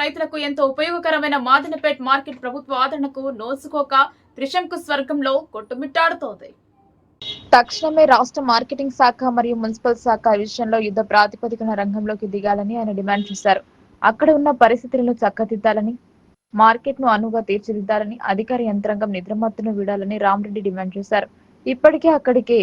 రైతులకు ఎంతో ఉపయోగకరమైన మాదనపేట్ మార్కెట్ ప్రభుత్వ ఆదరణకు నోసుకోక త్రిశంకు స్వర్గంలో కొట్టుమిట్టాడుతోంది. తక్షణమే రాష్ట్ర మార్కెటింగ్ శాఖ మరియు మున్సిపల్ శాఖ విషయంలో యుద్ధ ప్రాతిపదికన రంగంలోకి దిగాలని ఆయన డిమాండ్ చేశారు. అక్కడ ఉన్న పరిస్థితులను చక్కదిద్దాలని మార్కెట్ను అనువుగా తీర్చిదిద్దాలని అధికార యంత్రాంగం నిద్రమత్తును వీడాలని రామరెడ్డి డిమాండ్ చేశారు. ఇప్పటికే అక్కడికి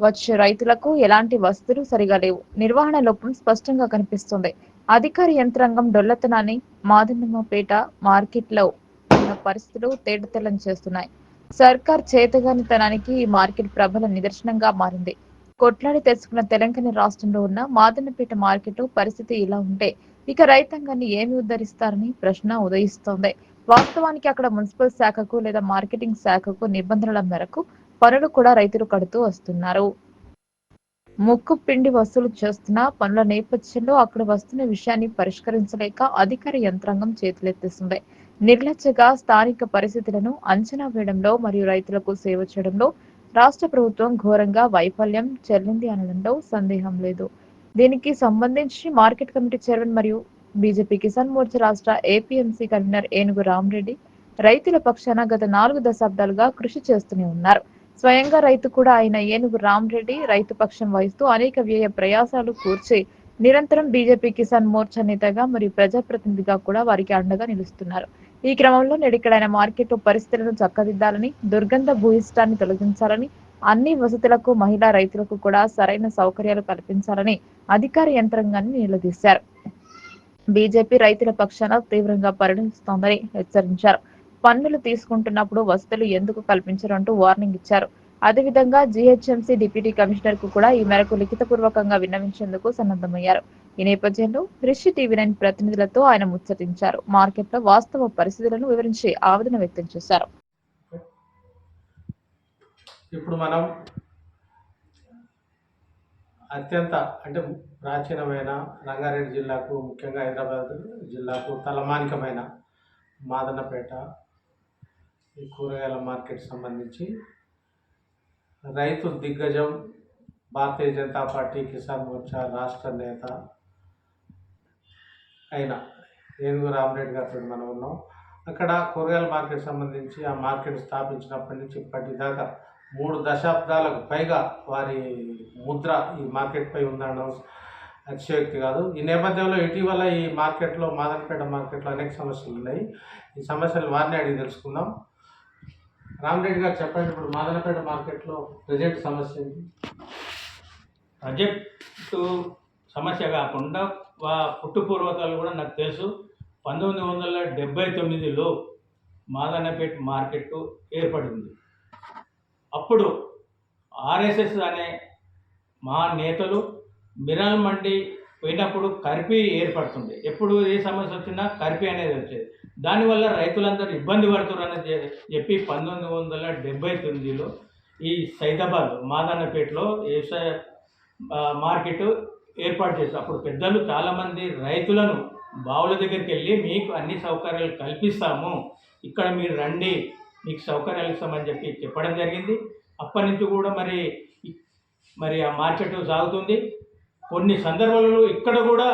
వచ్చే రైతులకు ఎలాంటి వసతులు సరిగా లేవు. నిర్వహణ లోపం స్పష్టంగా కనిపిస్తుంది. అధికార యంత్రాంగం డొల్లతనాన్ని మాదన్నమ్మపేట మార్కెట్లో ఉన్న పరిస్థితులు తేటతెల్లం చేస్తున్నాయి. సర్కార్ చేతగానితనానికి ఈ మార్కెట్ ప్రబల నిదర్శనంగా మారింది. కొట్లాడి తెచ్చుకున్న తెలంగాణ రాష్ట్రంలో ఉన్న మాదన్నపేట మార్కెట్ పరిస్థితి ఇలా ఉంటే ఇక రైతాంగాన్ని ఏమి ఉద్ధరిస్తారని ప్రశ్న ఉదయిస్తోంది. వాస్తవానికి అక్కడ మున్సిపల్ శాఖకు లేదా మార్కెటింగ్ శాఖకు నిబంధనల మేరకు పనులు కూడా రైతులు కడుతూ వస్తున్నారు. ముక్కు పిండి వసూలు చేస్తున్న పనుల నేపథ్యంలో అక్కడ వస్తున్న విషయాన్ని పరిష్కరించలేక అధికార యంత్రాంగం చేతులెత్తిస్తుంది నిర్లక్ష్యగా స్థానిక పరిస్థితులను అంచనా వేయడంలో మరియు రైతులకు సేవ చేయడంలో రాష్ట్ర ప్రభుత్వం ఘోరంగా వైఫల్యం చెల్లింది అనడంలో సందేహం లేదు. దీనికి సంబంధించి మార్కెట్ కమిటీ చైర్మన్ మరియు బీజేపీ కిసాన్ మోర్చా రాష్ట్ర ఏపీఎంసీ కన్వీనర్ ఏనుగు రామరెడ్డి రైతుల పక్షాన గత నాలుగు దశాబ్దాలుగా కృషి చేస్తూనే ఉన్నారు. స్వయంగా రైతు కూడా అయిన ఏనుగు రామరెడ్డి రైతు పక్షం వహిస్తూ అనేక వ్యయ ప్రయాసాలు కూర్చి నిరంతరం బీజేపీ కిసాన్ మోర్చా నేతగా మరియు ప్రజాప్రతినిధిగా కూడా వారికి అండగా నిలుస్తున్నారు. ఈ క్రమంలో నేడిక్కడైన మార్కెట్ పరిస్థితులను చక్కదిద్దాలని దుర్గంధ భూయిష్టాన్ని తొలగించాలని అన్ని వసతులకు మహిళా రైతులకు కూడా సరైన సౌకర్యాలు కల్పించాలని అధికార యంత్రాంగాన్ని నిలదీశారు. బీజేపీ రైతుల పక్షాన తీవ్రంగా పరిగణిస్తోందని హెచ్చరించారు. పన్నులు తీసుకుంటున్నప్పుడు వసతులు ఎందుకు కల్పించరంటూ వార్నింగ్ ఇచ్చారు. అదేవిధంగా జీహెచ్ఎంసీ డిప్యూటీ కమిషనర్కు కూడా ఈ మేరకు లిఖితపూర్వకంగా విన్నవించేందుకు సన్నద్ధమయ్యారు. ఈ నేపథ్యంలో కృషి టీవీ నైన్ ప్రతినిధులతో ఆయన ముచ్చటించారు. మార్కెట్లో వాస్తవ పరిస్థితులను వివరించి ఆవేదన వ్యక్తం చేశారు. ఇప్పుడు మనం అత్యంత అంటే ప్రాచీనమైన రంగారెడ్డి జిల్లాకు ముఖ్యంగా హైదరాబాద్ జిల్లాకు తలమానికమైన మాదన్నపేట ఈ కూరగాయల మార్కెట్ సంబంధించి రైతు దిగ్గజం భారతీయ జనతా పార్టీ కిసాన్ మోర్చా రాష్ట్ర నేత అయిన ఏనుగు రామరెడ్డి గారితో మనం ఉన్నాం. అక్కడ కూరగాయల మార్కెట్ సంబంధించి ఆ మార్కెట్ స్థాపించినప్పటి నుంచి ఇప్పటిదాకా మూడు దశాబ్దాలకు పైగా వారి ముద్ర ఈ మార్కెట్పై ఉందనడం అతిశయోక్తి కాదు. ఈ నేపథ్యంలో ఇటీవల ఈ మార్కెట్లో మాదనపేట మార్కెట్లో అనేక సమస్యలు ఉన్నాయి. ఈ సమస్యలు వారిని అడిగి తెలుసుకుందాం. రామరెడ్డి గారు చెప్పండి ఇప్పుడు మాదనపేట మార్కెట్లో ప్రజెంట్ సమస్య ఏంటి? ప్రాజెక్టు సమస్య కాకుండా వా పుట్టుపూర్వకాలు కూడా నాకు తెలుసు. పంతొమ్మిది వందల డెబ్బై తొమ్మిదిలో మాదన్నపేట మార్కెట్ ఏర్పడింది. అప్పుడు ఆర్ఎస్ఎస్ అనే మా నేతలు మిరాల్ మండి పోయినప్పుడు కరిపి ఏర్పడుతుంది ఎప్పుడు ఏ సమస్య వచ్చినా కరిపి అనేది వచ్చేది. దానివల్ల రైతులందరూ ఇబ్బంది పడుతున్నారని చెప్పి పంతొమ్మిది వందల డెబ్బై తొమ్మిదిలో ఈ సైదాబాద్ మాదన్నపేటలో వ్యవసాయ మార్కెట్ ఏర్పాటు చేశారు. అప్పుడు పెద్దలు చాలామంది రైతులను బావుల దగ్గరికి వెళ్ళి మీకు అన్ని సౌకర్యాలు కల్పిస్తాము. ఇక్కడ మీరు రండి. మీకు సౌకర్యాలు ఇస్తామని చెప్పి చెప్పడం జరిగింది. అప్పటి నుంచి కూడా మరి మరి ఆ మార్కెట్ సాగుతుంది. కొన్ని సందర్భాలలో ఇక్కడ కూడా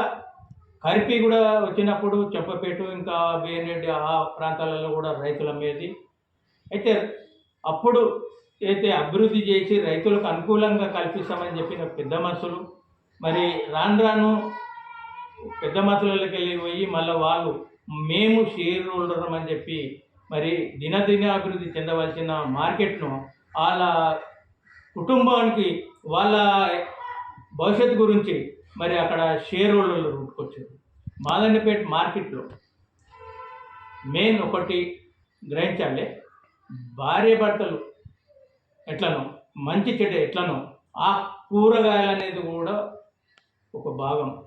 కరిపి కూడా వచ్చినప్పుడు చెప్పపేటు ఇంకా బిఎన్రెడ్డి ఆ ప్రాంతాలలో కూడా రైతుల మీది. అయితే అప్పుడు అయితే అభివృద్ధి చేసి రైతులకు అనుకూలంగా కల్పిస్తామని చెప్పిన పెద్ద మనుషులు మరి రాను రాను పెద్ద మనుషులకి వెళ్ళి పోయి మళ్ళీ వాళ్ళు మేము షేర్ హోల్డర్ అని చెప్పి మరి దినదిన అభివృద్ధి చెందవలసిన మార్కెట్ను వాళ్ళ కుటుంబానికి వాళ్ళ భవిష్యత్తు గురించి మరి అక్కడ షేర్ హోల్డర్లు రూట్కొచ్చారు. మాదండపేట మార్కెట్లో మెయిన్ ఒకటి గ్రహించాలి. భార్య భర్తలు ఎట్లనో మంచి చెడు ఎట్లనో ఆ కూరగాయలు అనేది కూడా ఒక భాగం.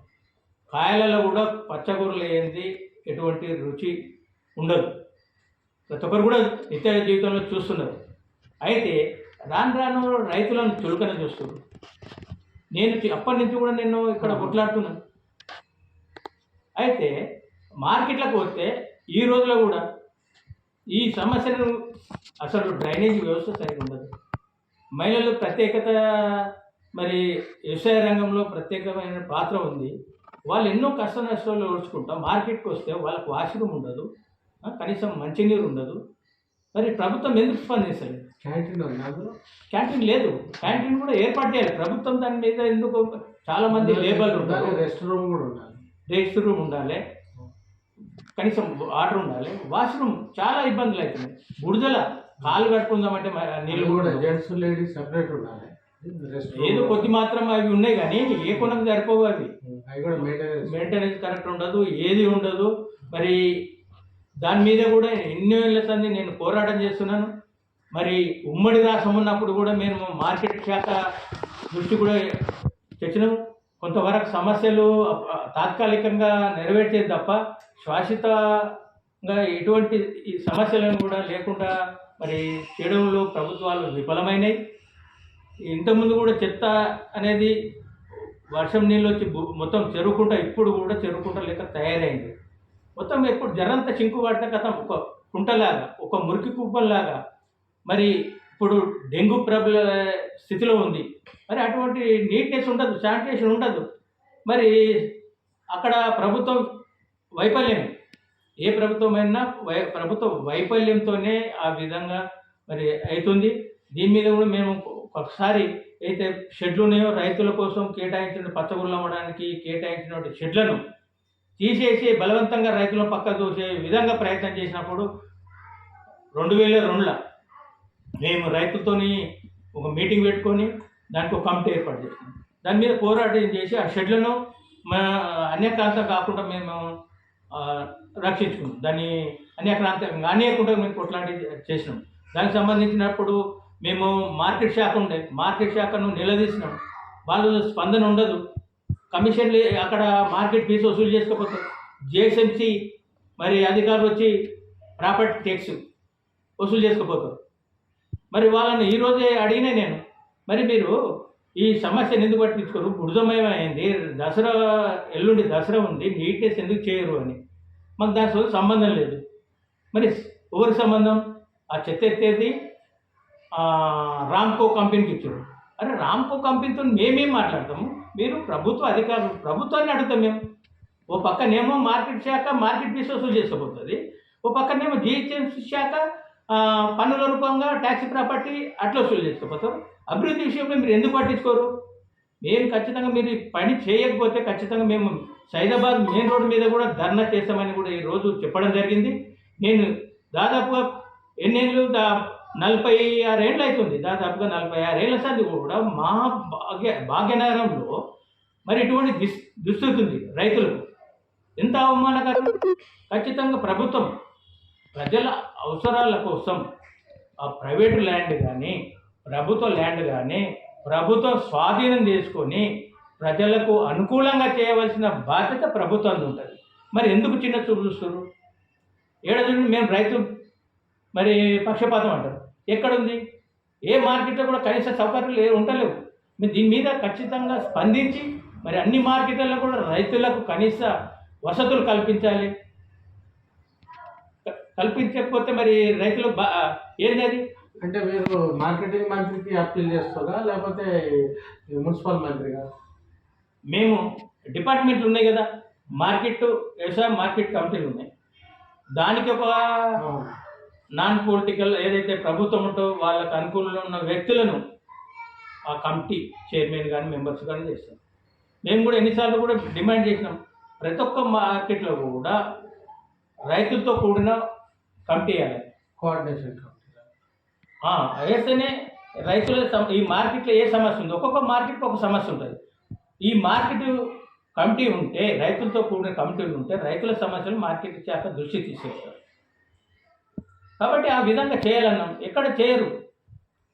కాయలలో కూడా పచ్చకూరలు ఏంది ఎటువంటి రుచి ఉండదు. ప్రతి ఒక్కరు కూడా నిత్య జీవితంలో చూస్తున్నారు. అయితే రాను రాను రైతులను చులకన చూస్తున్నారు. నేను అప్పటి నుంచి కూడా నేను ఇక్కడ కొట్లాడుతున్నాను. అయితే మార్కెట్లకు వస్తే ఈ రోజులో కూడా ఈ సమస్యను అసలు డ్రైనేజ్ వ్యవస్థ సరిగా ఉండదు. మహిళలు ప్రత్యేకత మరి వ్యవసాయ రంగంలో ప్రత్యేకమైన పాత్ర ఉంది. వాళ్ళు ఎన్నో కష్ట నష్టాలు ఓర్చుకుంటా మార్కెట్కి వస్తే వాళ్ళకు వాష్రూమ్ ఉండదు. కనీసం మంచినీరు ఉండదు. మరి ప్రభుత్వం ఎందుకు స్పందించలేదు? క్యాంటీన్ క్యాంటీన్ లేదు. క్యాంటీన్ కూడా ఏర్పాటు చేయాలి. ప్రభుత్వం దాని మీద ఎందుకు చాలా మంది లేబర్లు ఉంటారు రెస్ట్ రూమ్ కూడా ఉండాలి. రెస్ట్ రూమ్ ఉండాలి. కనీసం వాటర్ ఉండాలి. వాష్రూమ్ చాలా ఇబ్బందులు అవుతున్నాయి బుడదల కాలు కట్టుకుందామంటే నీళ్ళు కూడా జెంట్స్ లేడీస్ సెపరేట్ ఉండాలి. ఏదో కొద్ది మాత్రం అవి ఉన్నాయి కానీ ఏ కొనకు సరిపోవు అవి. మెయింటెనెన్స్ మెయింటెనెన్స్ కరెక్ట్ ఉండదు ఏది ఉండదు. మరి దాని మీద కూడా ఎన్నో ఏళ్ళ సంది నేను పోరాటం చేస్తున్నాను. మరి ఉమ్మడి రాష్ట్రం ఉన్నప్పుడు కూడా మేము మార్కెట్ శాఖ దృష్టి కూడా తెచ్చినాం కొంతవరకు సమస్యలు తాత్కాలికంగా నెరవేర్చేది తప్ప శాశ్వతంగా ఎటువంటి ఈ సమస్యలను కూడా లేకుండా మరి చేయడంలో ప్రభుత్వాలు విఫలమైనవి ఇంతకుముందు కూడా చెత్త అనేది వర్షం నీళ్ళు వచ్చి మొత్తం చెరుకుంటా ఇప్పుడు కూడా చెరుకుంటా లేక తయారైంది. మొత్తం ఎప్పుడు జరంత చింకు పడిన కథ ఒక కుంటలాగా ఒక మురికి కుప్పంలాగా మరి ఇప్పుడు డెంగ్యూ ప్రబల స్థితిలో ఉంది. మరి అటువంటి నీట్నెస్ ఉండదు శానిటేషన్ ఉండదు. మరి అక్కడ ప్రభుత్వం వైఫల్యం. ఏ ప్రభుత్వమైనా వై ప్రభుత్వ వైఫల్యంతోనే ఆ విధంగా మరి అవుతుంది దీని మీద కూడా మేము ఒకసారి అయితే షెడ్లు ఉన్నాయో రైతుల కోసం కేటాయించిన పచ్చగుళ్ళు అమ్మడానికి కేటాయించిన షెడ్లను తీసేసి బలవంతంగా రైతుల పక్క చూసే విధంగా ప్రయత్నం చేసినప్పుడు రెండు వేల రెండులో మేము రైతులతోని ఒక మీటింగ్ పెట్టుకొని దానికి ఒక కమిటీ ఏర్పాటు చేసినాం. దాని మీద పోరాటం చేసి ఆ షెడ్లను మా అన్యక్రాంతం కాకుండా మేము రక్షించుకున్నాం. దాన్ని అన్యక్రాంతం అనేకుండా మేము కొట్లాడి చేసినాం. దానికి సంబంధించినప్పుడు మేము మార్కెట్ శాఖ ఉండే మార్కెట్ శాఖను నిలదీసినాం. వాళ్ళు స్పందన ఉండదు. కమిషన్లు అక్కడ మార్కెట్ ఫీజు వసూలు చేసుకోకపోతారు జిఎస్ఎంసి మరి అధికారులు వచ్చి ప్రాపర్టీ ట్యాక్స్ వసూలు చేసుకోపోతారు మరి వాళ్ళని ఈరోజే అడిగినా నేను మరి మీరు ఈ సమస్యను ఎందుకు పట్టించుకోరు? బుడిదమయమైంది దసరా ఎల్లుండి దసరా ఉంది నీట్నెస్ ఎందుకు చేయరు అని. మాకు దానితో సంబంధం లేదు. మరి ఎవరి సంబంధం? ఆ చెత్త ఎత్తేది రామ్కో కంపెనీకి ఇచ్చారు. అరే రామ్కో కంపెనీతో మేమేం మాట్లాడతాము? మీరు ప్రభుత్వ అధికారులు ప్రభుత్వాన్ని అడుగుతాం మేము. ఓ పక్కనేమో మార్కెట్ శాఖ మార్కెట్ బిజినెస్ వసూలు చేసుకోబోతుంది ఓ పక్కనేమో జిహెచ్ఎంసీ శాఖ పన్నుల రూపంగా ట్యాక్సీ ప్రాపర్టీ అట్లా వసూలు చేసుకోపోతారు అభివృద్ధి విషయంలో మీరు ఎందుకు పట్టించుకోరు? మేము ఖచ్చితంగా మీరు పని చేయకపోతే ఖచ్చితంగా మేము సైదాబాద్ మెయిన్ రోడ్డు మీద కూడా ధర్నా చేస్తామని కూడా ఈరోజు చెప్పడం జరిగింది. నేను దాదాపుగా ఎన్నేళ్ళు దా నలభై ఆరేళ్ళు అవుతుంది. దాదాపుగా నలభై ఆరేళ్ళ సంది కూడా మా భాగ్య భాగ్యనగరంలో మరి ఇటువంటి దుస్ దుస్థితి ఉంది రైతులకు. ఎంత అవమానకరం? ఖచ్చితంగా ప్రభుత్వం ప్రజల అవసరాల కోసం ఆ ప్రైవేటు ల్యాండ్ కానీ ప్రభుత్వ ల్యాండ్ కానీ ప్రభుత్వం స్వాధీనం చేసుకొని ప్రజలకు అనుకూలంగా చేయవలసిన బాధ్యత ప్రభుత్వానికి ఉంటుంది. మరి ఎందుకు చిన్న చూపు చూస్తారు చూడండి మేము రైతు మరి పక్షపాతం అంటారు. ఎక్కడుంది? ఏ మార్కెట్లో కూడా కనీస సౌకర్యాలు ఏ ఉండలేవు. మీరు దీని మీద ఖచ్చితంగా స్పందించి మరి అన్ని మార్కెట్లలో కూడా రైతులకు కనీస వసతులు కల్పించాలి. కల్పించకపోతే మరి రైతులు అది? అంటే మీరు మార్కెటింగ్ మంత్రికి అప్పీల్ చేస్తారా? లేకపోతే మున్సిపల్ మంత్రిగా? మేము డిపార్ట్మెంట్లు ఉన్నాయి కదా. మార్కెట్ వ్యవసాయ మార్కెట్ కమిటీలు ఉన్నాయి. దానికి ఒక నాన్ పొలిటికల్ ఏదైతే ప్రభుత్వం ఉంటో వాళ్ళకి అనుకూలంగా ఉన్న వ్యక్తులను ఆ కమిటీ చైర్మన్ కానీ మెంబర్స్ కానీ చేస్తాం మేము కూడా ఎన్నిసార్లు కూడా డిమాండ్ చేసినాం. ప్రతి ఒక్క మార్కెట్లో కూడా రైతులతో కూడిన కమిటీ అని కోఆర్డినేషన్ కమిటీ వేస్తేనే రైతుల సమ- ఈ మార్కెట్లో ఏ సమస్య ఉంది ఒక్కొక్క మార్కెట్కి ఒక సమస్య ఉంటుంది. ఈ మార్కెట్ కమిటీ ఉంటే రైతులతో కూడిన కమిటీలు ఉంటే రైతుల సమస్యలు మార్కెట్ చేత దృష్టి తీసేస్తారు. కాబట్టి ఆ విధంగా చేయాలన్నాం. ఎక్కడ చేయరు.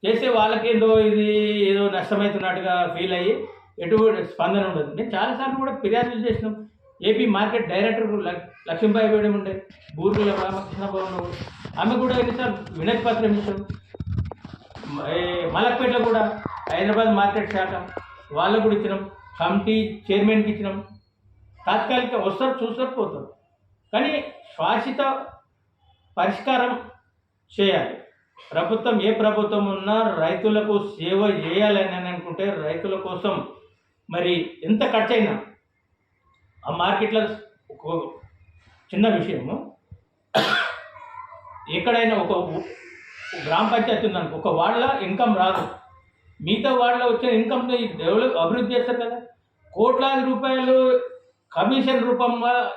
చేసే వాళ్ళకి ఏదో ఇది ఏదో నష్టమవుతున్నట్టుగా ఫీల్ అయ్యి ఎటువంటి స్పందన ఉండదు. నేను చాలాసార్లు కూడా ఫిర్యాదులు చేసినాం. ఏపీ మార్కెట్ డైరెక్టర్ లక్ష్మీబాయి వేయడం ఉండే బూర్గుల రామకృష్ణ భవన్ ఆమె కూడా ఎన్నిసార్లు వినతి పత్రం ఇచ్చాం మలక్పేటలో కూడా హైదరాబాద్ మార్కెట్ శాఖ వాళ్ళకు కూడా ఇచ్చినాం. కమిటీ చైర్మన్కి ఇచ్చినాం. తాత్కాలిక వస్తారు చూస్తారు పోతారు. కానీ శాశ్వత పరిష్కారం చేయాలి. ప్రభుత్వం ఏ ప్రభుత్వం ఉన్నా రైతులకు సేవ చేయాలని అని అనుకుంటే రైతుల కోసం మరి ఎంత ఖర్చు అయినా ఆ మార్కెట్లో చిన్న విషయము. ఎక్కడైనా ఒక గ్రామ పంచాయతీ ఉందనుకో ఒక వాళ్ళ ఇన్కమ్ రాదు. మిగతా వాళ్ళ వచ్చిన ఇన్కమ్ని డెవలప్ అభివృద్ధి చేస్తారు కదా. కోట్లాది రూపాయలు కమిషన్ రూపంగా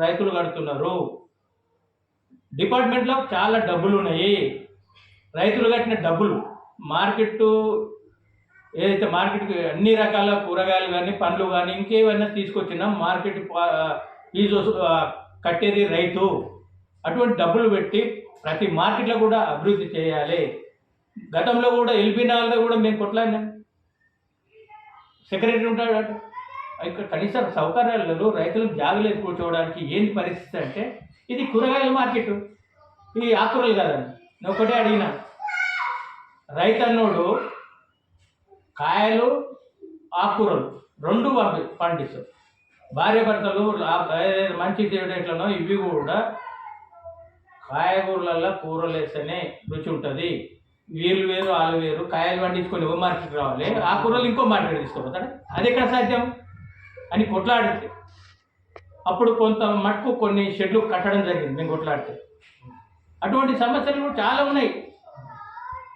రైతులు కడుతున్నారు. డిపార్ట్మెంట్లో చాలా డబ్బులు ఉన్నాయి. రైతులు కట్టిన డబ్బులు మార్కెట్ ఏదైతే మార్కెట్కి అన్ని రకాల కూరగాయలు కానీ పండ్లు కానీ ఇంకేమైనా తీసుకొచ్చినా మార్కెట్ ఫీజు కట్టేది రైతు. అటువంటి డబ్బులు పెట్టి ప్రతి మార్కెట్లో కూడా అభివృద్ధి చేయాలి. గతంలో కూడా ఎల్బీ నగర్లో కూడా మేము కొట్లాడినాం. సెక్రటరీ ఉంటాడు అటు. ఇక్కడ కనీసం సౌకర్యాలలో రైతులకు జాగలేదు కూర్చోవడానికి ఏంది పరిస్థితి అంటే ఇది కూరగాయల మార్కెట్. ఇది ఆకురలు కదండి నేను ఒకటే అడిగిన. రైతు అన్నోడు కాయలు ఆకుకూరలు రెండు పండి పండిస్తారు భార్య భర్తలు మంచి ఎట్లనో ఇవి కూడా కాయగూరలలో కూరలు వేస్తేనే రుచి ఉంటుంది. వీళ్ళు వేరు వాళ్ళు వేరు కాయలు పండించుకొని ఓ మార్కెట్ రావాలి? ఆ కూరలు ఇంకో మార్కెట్ తీసుకోపోతాడు. అది ఎక్కడ సాధ్యం? అని కొట్లాడితే. అప్పుడు కొంత మట్టుకు కొన్ని షెడ్లు కట్టడం జరిగింది మేము కొట్లాడితే. అటువంటి సమస్యలు కూడా చాలా ఉన్నాయి.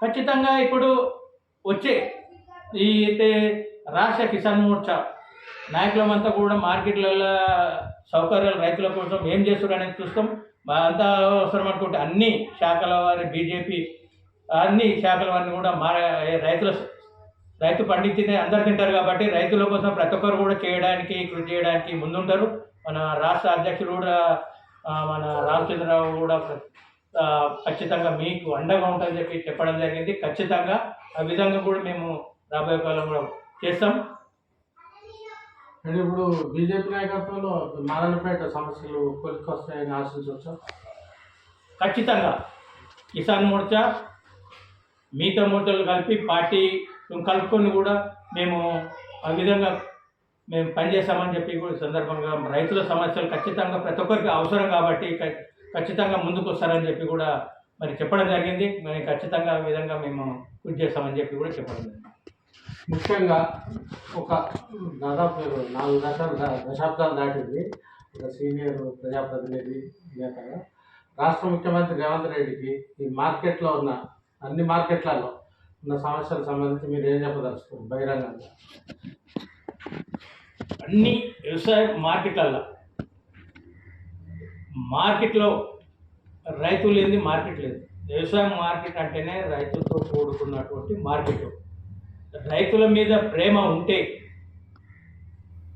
ఖచ్చితంగా ఇప్పుడు వచ్చే ఈ అయితే రాష్ట్ర కిసాన్ మోర్చా నాయకులమంతా కూడా మార్కెట్లలో సౌకర్యాలు రైతుల కోసం ఏం చేస్తారు అనేది చూస్తాం. మా- అంతా అవసరం అనుకుంటే అన్ని శాఖల వారి బీజేపీ అన్ని శాఖల వారిని కూడా మా రైతుల రైతు పండించింది అందరు తింటారు కాబట్టి రైతుల కోసం ప్రతి ఒక్కరు కూడా చేయడానికి కృషి చేయడానికి ముందుంటారు. మన రాష్ట్ర అధ్యక్షుడు కూడా మన రామచంద్రరావు కూడా ఖచ్చితంగా మీకు అండగా ఉంటుందని చెప్పి చెప్పడం జరిగింది. ఖచ్చితంగా ఆ విధంగా కూడా మేము రాబోయే కాలం కూడా చేస్తాం. అంటే ఇప్పుడు బీజేపీ నాయకత్వంలో మాదనపేట సమస్యలు కొలికొస్తాయని ఆశించవచ్చు? ఖచ్చితంగా. కిసాన్ మోర్చా మిగతా మోర్చాలు కలిపి పార్టీ కలుపుకొని కూడా మేము ఆ విధంగా మేము పనిచేస్తామని చెప్పి కూడా సందర్భంగా రైతుల సమస్యలు ఖచ్చితంగా ప్రతి ఒక్కరికి అవసరం కాబట్టి ఖచ్చితంగా ముందుకు వస్తారని చెప్పి కూడా మరి చెప్పడం జరిగింది. మరి ఖచ్చితంగా ఆ విధంగా మేము కృషి చేస్తామని చెప్పి కూడా చెప్పడం జరిగింది. ముఖ్యంగా ఒక దాదాపు నాలుగు దశాలు దశాబ్దాలు దాటింది. ఒక సీనియర్ ప్రజాప్రతినిధి నేతగా. రాష్ట్ర ముఖ్యమంత్రి రేవంత్ రెడ్డికి ఈ మార్కెట్లో ఉన్న అన్ని మార్కెట్లలో ఉన్న సమస్యలకు సంబంధించి మీరు ఏం చెప్పదలుచుకోండి బహిరంగంగా? అన్ని వ్యవసాయ మార్కెట్లలో మార్కెట్లో రైతు లేని మార్కెట్ లేదు. వ్యవసాయ మార్కెట్ అంటేనే రైతుతో కూడుకున్నటువంటి మార్కెట్. రైతుల మీద ప్రేమ ఉంటే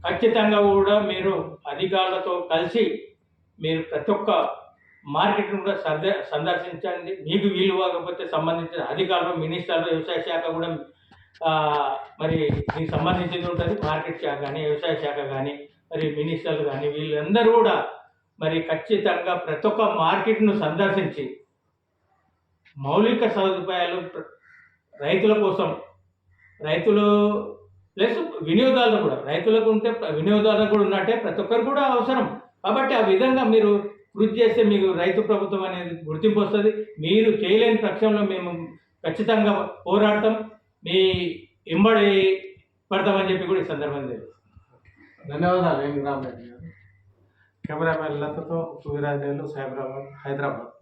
ఖచ్చితంగా కూడా మీరు అధికారులతో కలిసి మీరు ప్రతి ఒక్క మార్కెట్ను కూడా సంద సందర్శించండి. మీకు వీలు కాకపోతే సంబంధించిన అధికారులు మినిస్టర్లు వ్యవసాయ శాఖ కూడా మరి దీనికి సంబంధించింది ఉంటుంది. మార్కెట్ శాఖ కానీ వ్యవసాయ శాఖ కానీ మరి మినిస్టర్లు కానీ వీళ్ళందరూ కూడా మరి ఖచ్చితంగా ప్రతి ఒక్క మార్కెట్ను సందర్శించి మౌలిక సదుపాయాలు రైతుల కోసం రైతులు ప్లస్ వినియోగదారులు కూడా రైతులకు ఉంటే ప్ర- వినియోగదారులకు కూడా ఉన్నట్టే ప్రతి ఒక్కరు కూడా అవసరం. కాబట్టి ఆ విధంగా మీరు కృషి చేస్తే మీకు రైతు ప్రభుత్వం అనేది గుర్తింపు వస్తుంది. మీరు చేయలేని పక్షంలో మేము ఖచ్చితంగా పోరాడతాం. మీ ఇంబడి పడతామని చెప్పి కూడా ఈ సందర్భంగా తెలుసు ధన్యవాదాలు ఏం రామరెడ్డి గారు. కెమెరామెన్ లతతో విరాజేలు సైబరాబాద్ హైదరాబాద్.